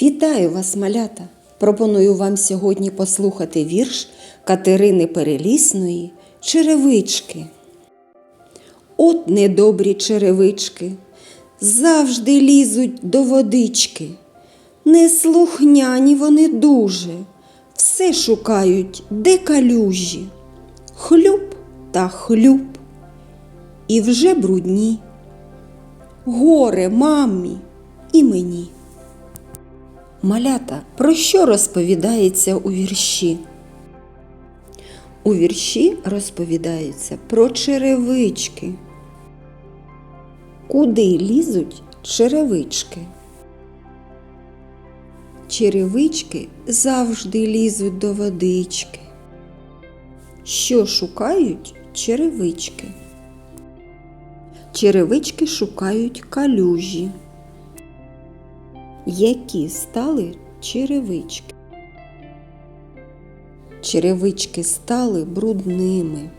Вітаю вас, малята! Пропоную вам сьогодні послухати вірш Катерини Перелісної Черевички. От недобрі черевички завжди лізуть до водички. Неслухняні вони дуже, все шукають, де калюжі. Хлюп та хлюп, і вже брудні. Горе мамі і мені. Малята, про що розповідається у вірші? У вірші розповідається про черевички. Куди лізуть черевички? Черевички завжди лізуть до водички. Що шукають черевички? Черевички шукають калюжі. Які стали черевички? Черевички стали брудними.